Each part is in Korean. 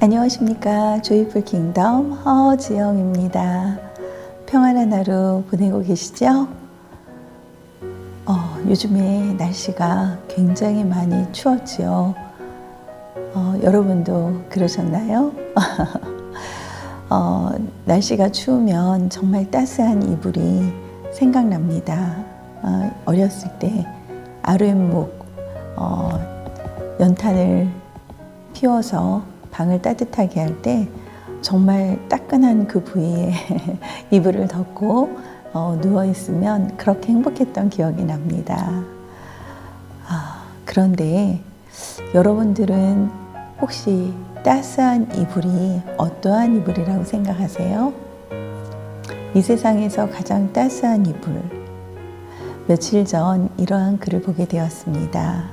안녕하십니까. 조이풀 킹덤 허지영입니다. 평안한 하루 보내고 계시죠? 어, 요즘에 날씨가 굉장히 많이 추웠지요. 어, 여러분도 그러셨나요? 어, 날씨가 추우면 정말 따스한 이불이 생각납니다. 어, 어렸을 때 아랫목 어, 연탄을 피워서 방을 따뜻하게 할 때 정말 따끈한 그 부위에 이불을 덮고 어, 누워 있으면 그렇게 행복했던 기억이 납니다. 아, 그런데 여러분들은 혹시 따스한 이불이 어떠한 이불이라고 생각하세요? 이 세상에서 가장 따스한 이불. 며칠 전 이러한 글을 보게 되었습니다.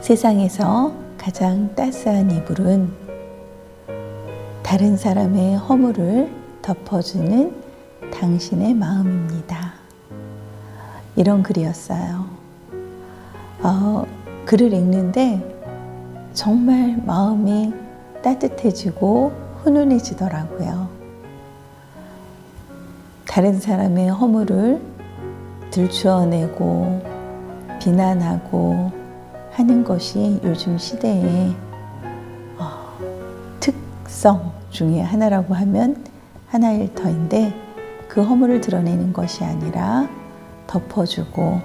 세상에서 가장 따스한 이불은 다른 사람의 허물을 덮어주는 당신의 마음입니다. 이런 글이었어요. 어, 글을 읽는데 정말 마음이 따뜻해지고 훈훈해지더라고요. 다른 사람의 허물을 들추어내고 비난하고 하는 것이 요즘 시대의 어, 특성 중에 하나라고 하면 하나일 터인데 그 허물을 드러내는 것이 아니라 덮어주고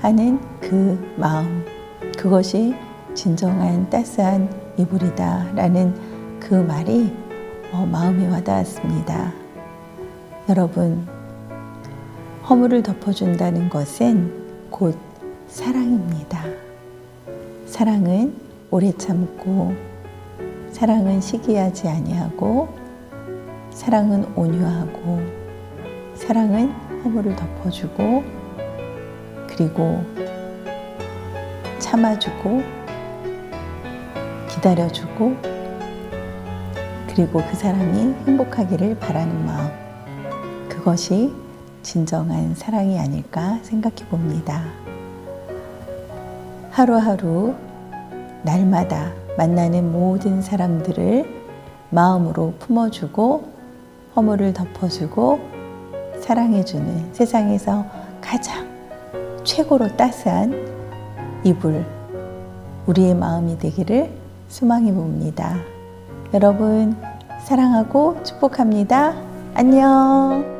하는 그 마음 그것이 진정한 따스한 이불이다라는 그 말이 어, 마음에 와닿았습니다. 여러분 허물을 덮어준다는 것은 곧 사랑입니다. 사랑은 오래 참고 사랑은 시기하지 아니하고 사랑은 온유하고 사랑은 허물을 덮어주고 그리고 참아주고 기다려주고 그리고 그 사람이 행복하기를 바라는 마음 그것이 진정한 사랑이 아닐까 생각해 봅니다. 하루하루 날마다 만나는 모든 사람들을 마음으로 품어주고 허물을 덮어주고 사랑해주는 세상에서 가장 최고로 따스한 이불 우리의 마음이 되기를 소망해 봅니다. 여러분 사랑하고 축복합니다. 안녕.